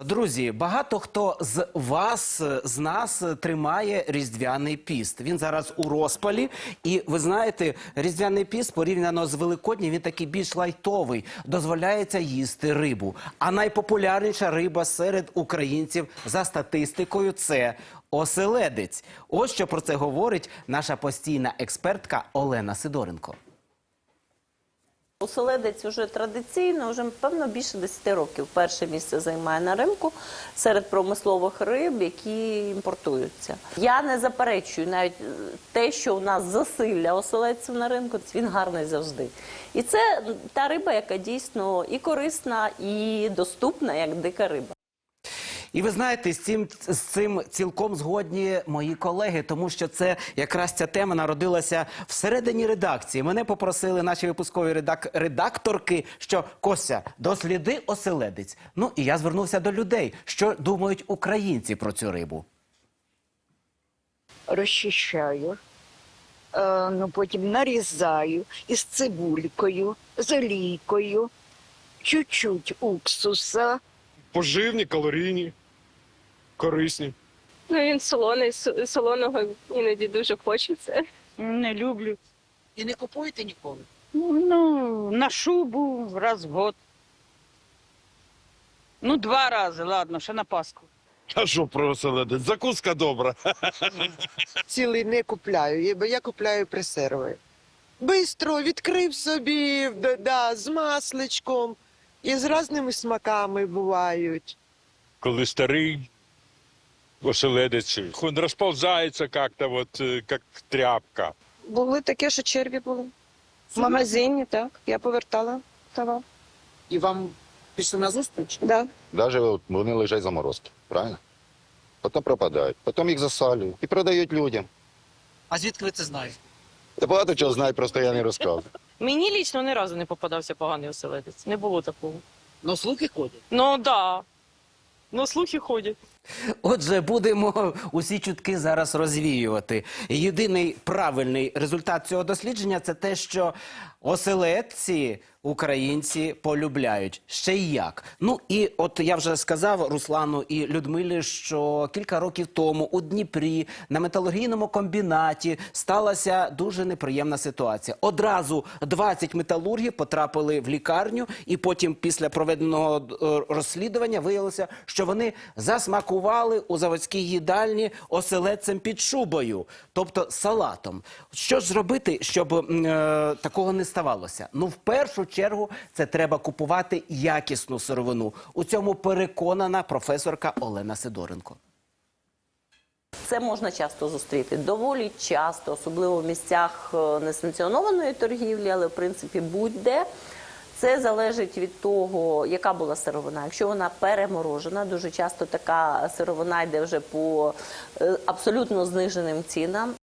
Друзі, багато хто з вас, е, з нас е, тримає різдвяний піст. Він зараз у розпалі, і ви знаєте, різдвяний піст порівняно з Великоднім, він такий більш лайтовий. Дозволяється їсти рибу. А найпопулярніша риба серед українців за статистикою це оселедець. Ось що про це говорить наша постійна експертка Олена Сидоренко. Оселедець вже традиційно, вже певно більше 10 років. Перше місце займає на ринку серед промислових риб, які імпортуються. Я не заперечую навіть е, те, що у нас засилля оселедців на ринку, він гарний завжди. І це та риба, яка дійсно і корисна, і доступна, як дика риба. І ви знаєте, з цим з цим цілком згодні мої колеги, тому що це якраз ця тема народилася всередині редакції. Мене попросили наші випускові редак, редакторки, що Кося, досліди оселедець. Ну і я звернувся до людей, що думають українці про цю рибу. розчищаю, е, ну, потім нарізаю із цибулькою, з олійкою, чуть-чуть уксуса. поживні, калорійні, корисні. Ну, він солоний, с- солоного іноді дуже хочеться. Не люблю. І не купуєте ніколи? Ну, на шубу раз в год. Ну, два рази, ладно, ще на Пасху. А що про оселедець? Закуска добра. Цілий не купляю, бо я купляю пресерви. Бистро відкрив собі, да, да, з масличком і з різними смаками бувають. Коли старий оселедець, він розповзається як-то, от, е, як тряпка. Були таке, що черві були. В магазині, так. Я повертала товар. І вам пішли на зустріч? Да. Даже от вони лежать заморозки, правильно? Потім пропадають, потім їх засалюють і продають людям. А звідки ви це знаєте? Та багато чого знають, просто я не розказую. Мені лічно ні разу не попадався поганий оселедець. Не було такого. Ну, слухи ходять. Ну да. Ну, слухи ходять. Отже, будемо усі чутки зараз розвіювати. Єдиний правильний результат цього дослідження це те, що оселедці українці полюбляють. Ще й як. Ну і от я вже сказав Руслану і Людмилі, що кілька років тому у Дніпрі на металургійному комбінаті сталася дуже неприємна ситуація. Одразу 20 металургів потрапили в лікарню, і потім, після проведеного е, розслідування, виявилося, що вони засмакували у заводській їдальні оселедцем під шубою, тобто салатом. Що ж зробити, щоб е, такого не ставалося? Ну, в першу чергу, це треба купувати якісну сировину. У цьому переконана професорка Олена Сидоренко. Це можна часто зустріти. Доволі часто, особливо в місцях е, несанкціонованої торгівлі, але в принципі будь-де. Це залежить від того, яка була сировина. Якщо вона переморожена, дуже часто така сировина йде вже по е, абсолютно зниженим цінам.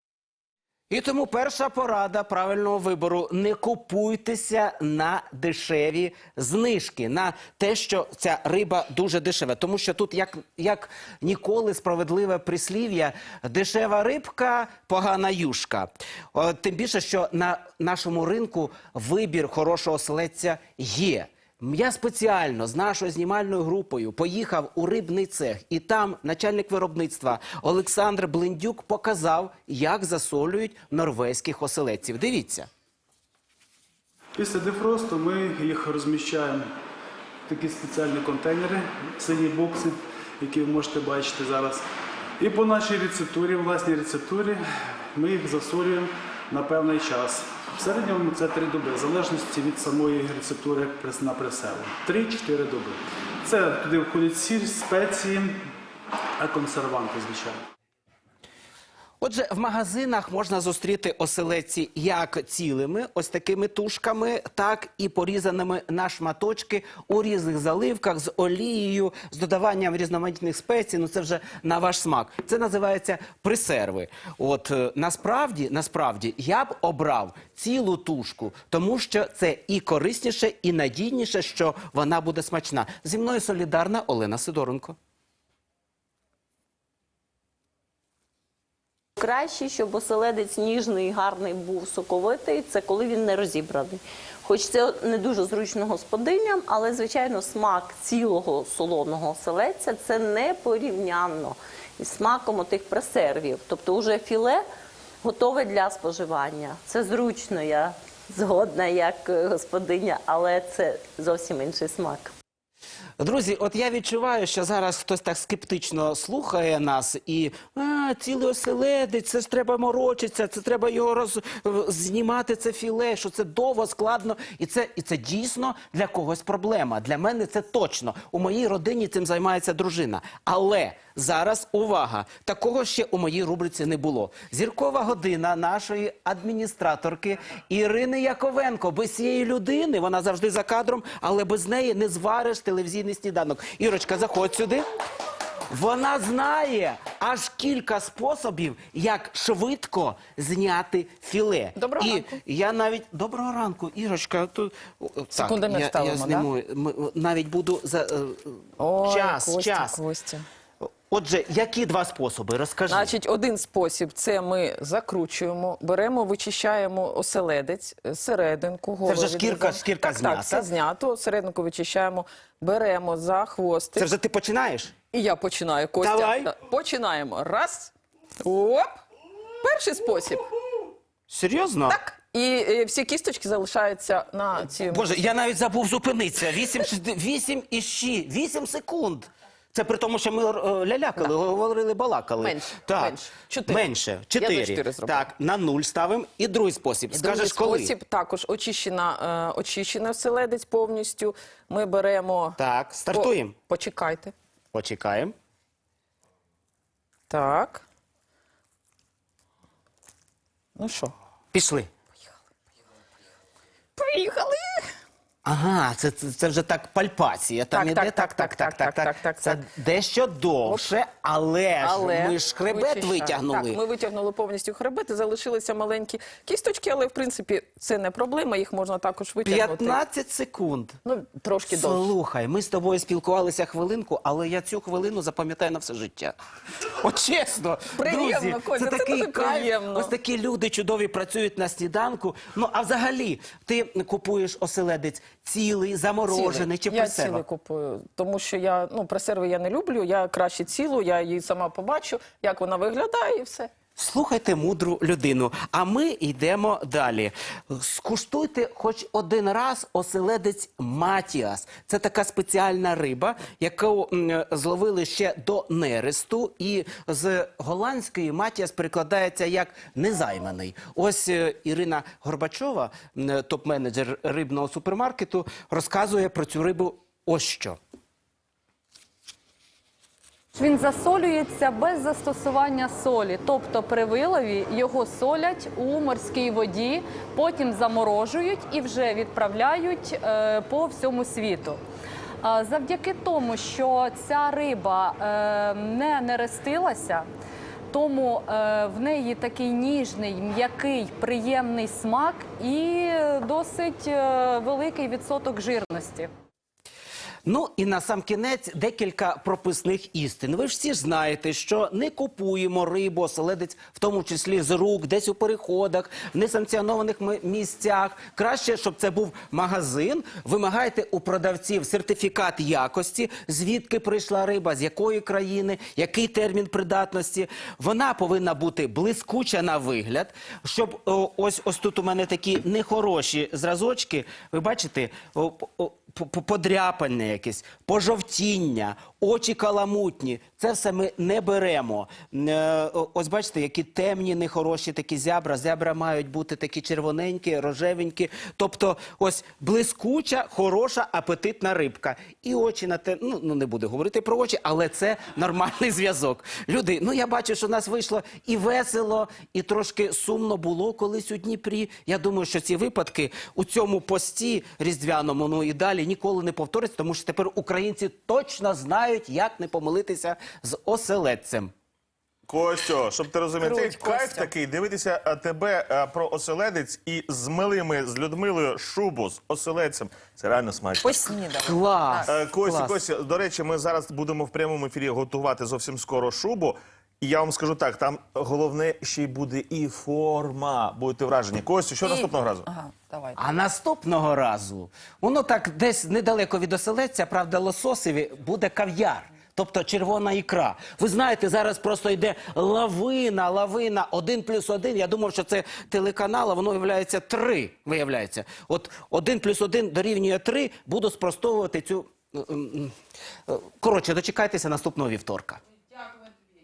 І тому перша порада правильного вибору: не купуйтеся на дешеві знижки, на те, що ця риба дуже дешева. Тому що тут, як, як ніколи, справедливе прислів'я: дешева рибка, погана юшка. О, тим більше, що на нашому ринку вибір хорошого селедця є. Я спеціально з нашою знімальною групою поїхав у рибний цех, і там начальник виробництва Олександр Блиндюк показав, як засолюють норвезьких оселедців. Дивіться. Після дефросту ми їх розміщаємо в такі спеціальні контейнери, сині бокси, які ви можете бачити зараз. І по нашій рецептурі, власній рецептурі, ми їх засолюємо на певний час. В середньому це три доби, в залежності від самої рецептури на пресеву. Три-чотири доби. Це туди входять сіль, спеції, а консерванти, звичайно. Отже, в магазинах можна зустріти оселедці як цілими, ось такими тушками, так і порізаними на шматочки у різних заливках з олією, з додаванням різноманітних спецій. Ну це вже на ваш смак. Це називається пресерви. От е, насправді, насправді, я б обрав цілу тушку, тому що це і корисніше, і надійніше, що вона буде смачна. Зі мною солідарна Олена Сидоренко. Найкраще, щоб оселедець ніжний, гарний був соковитий, це коли він не розібраний. Хоч це не дуже зручно господиням, але звичайно смак цілого солоного оселедця це не порівнянно із смаком отих пресервів. Тобто, уже філе готове для споживання. Це зручно, я згодна як е, господиня, але це зовсім інший смак. Друзі, от я відчуваю, що зараз хтось так скептично слухає нас і а, цілий оселедець, це ж треба морочитися, це треба його роз... знімати, це філе, що це довго, складно. І це, і це дійсно для когось проблема. Для мене це точно. У моїй родині цим займається дружина. Але зараз увага! Такого ще у моїй рубриці не було. Зіркова година нашої адміністраторки Ірини Яковенко. Без цієї людини вона завжди за кадром, але без неї не звариш телевізійний сніданок. Ірочка, заходь сюди. Вона знає аж кілька способів, як швидко зняти філе. Доброго І ранку. я навіть доброго ранку, Ірочка. То о, так, Секундомір я, я зніму. Навіть буду за е, Ой, час, Костя, час. Костя. Отже, які два способи? Розкажи. Значить, один спосіб це ми закручуємо, беремо, вичищаємо оселедець, е, серединку, голову. вже шкірка- відрізаємо. шкірка так, знята? Так, все знято, серединку вичищаємо, беремо за хвостик. Це вже ти починаєш? І я починаю, Костя. Давай. Так, Починаємо. Раз. Оп. Перший спосіб. Серйозно? Так. І е, всі кісточки залишаються на цій. Боже, я навіть забув зупинитися. 8, 8 і 6, 8 секунд. Це при тому, що ми е, лялякали, говорили, балакали. Менше, Так. менше. Чотири. Менше. Я Чотири. чотири зробила. Так, на нуль ставимо. І другий спосіб. Скажеш, другий коли? спосіб також очищена, е, очищений оселедець повністю. Ми беремо. Так, стартуємо. По- почекайте. Почекаємо. Так. Ну що? Пішли. Поїхали. Поїхали! Ага, це, це, це вже так пальпація. Там Так, іде так, так, так, так, так, так, Це дещо довше, але, Але ж ми ж хребет вичищаємо. витягнули. Так, ми витягнули повністю хребет і залишилися маленькі кісточки, але в принципі це не проблема, їх можна також витягнути. 15 секунд. Ну, трошки довше. Слухай, ми з тобою спілкувалися хвилинку, але я цю хвилину запам'ятаю на все життя. От чесно, Приємно, друзі, Костя, це такий дуже кайф. приємно. Ось такі люди чудові працюють на сніданку. Ну а взагалі, ти купуєш оселедець цілий, заморожений чи я цілий купую, тому що я ну пресерви я не люблю. Я краще цілу, я її сама побачу, як вона виглядає, і все. Слухайте мудру людину. А ми йдемо далі. Скуштуйте хоч один раз оселедець Матіас. Це така спеціальна риба, яку зловили ще до нересту. І з голландської Матіас перекладається як незайманий. Ось е, Ірина Горбачова, топ-менеджер рибного супермаркету, розказує про цю рибу ось що. Він засолюється без застосування солі, тобто при вилові його солять у морській воді, потім заморожують і вже відправляють е, по всьому світу. Завдяки тому, що ця риба е, не нерестилася, тому е, в неї такий ніжний, м'який, приємний смак і досить великий відсоток жирності. Ну і на сам кінець декілька прописних істин. Ви ж всі знаєте, що не купуємо рибу, оселедець, в тому числі з рук, десь у переходах, в несанкціонованих місцях. Краще, щоб це був магазин. Вимагайте у продавців сертифікат якості, звідки прийшла риба, з якої країни, який термін придатності. Вона повинна бути блискуча на вигляд, щоб ось ось тут у мене такі нехороші зразочки. Ви бачите, о, о, по- по- якесь, пожовтіння, очі каламутні. Це все ми не беремо. Е, Ось бачите, які темні, нехороші такі зябра. Зябра мають бути такі червоненькі, рожевенькі. Тобто, ось блискуча, хороша, апетитна рибка. І очі на те, ну, ну не буду говорити про очі, але це нормальний зв'язок. Люди, ну я бачу, що у нас вийшло і весело, і трошки сумно було колись у Дніпрі. Я думаю, що ці випадки у цьому пості різдвяному, ну і далі ніколи не повторяться, тому що тепер українці точно знають, як не помилитися з оселедцем. Костю, щоб ти розумів, це Круть, кайф Костя. такий дивитися а, тебе а, про оселедець і з милими з Людмилою шубу з оселедцем. Це реально смачно. Поснідав. Клас! Е, клас. Костя, до речі, ми зараз будемо в прямому ефірі готувати зовсім скоро шубу. І я вам скажу так: там головне ще й буде і форма. Будете вражені. Костю, що наступного разу? Ага, давай. А наступного разу воно так десь недалеко від оселедця, правда, лососеві буде кав'яр. Тобто червона ікра. Ви знаєте, зараз просто йде лавина, лавина, один плюс один. Я думав, що це телеканал, а воно виявляється три. Виявляється, от один плюс один дорівнює три. Буду спростовувати цю. м, м, м. Коротше, дочекайтеся наступного вівторка.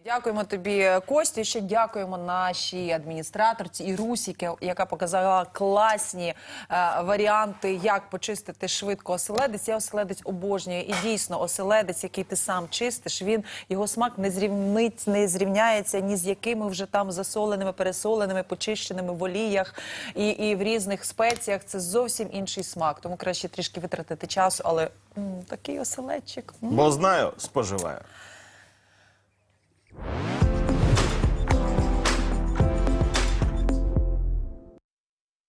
Дякуємо тобі, Костю. Ще дякуємо нашій адміністраторці Ірусі, яка- яка показала класні е, варіанти, як почистити швидко оселедець. Я оселедець обожнюю. І дійсно, оселедець, який ти сам чистиш, він його смак не зрівнить, не зрівняється ні з якими вже там засоленими, пересоленими, почищеними в оліях і, і в різних спеціях. Це зовсім інший смак. Тому краще трішки витратити часу, але м, такий оселедчик. м. Бо знаю, споживаю. you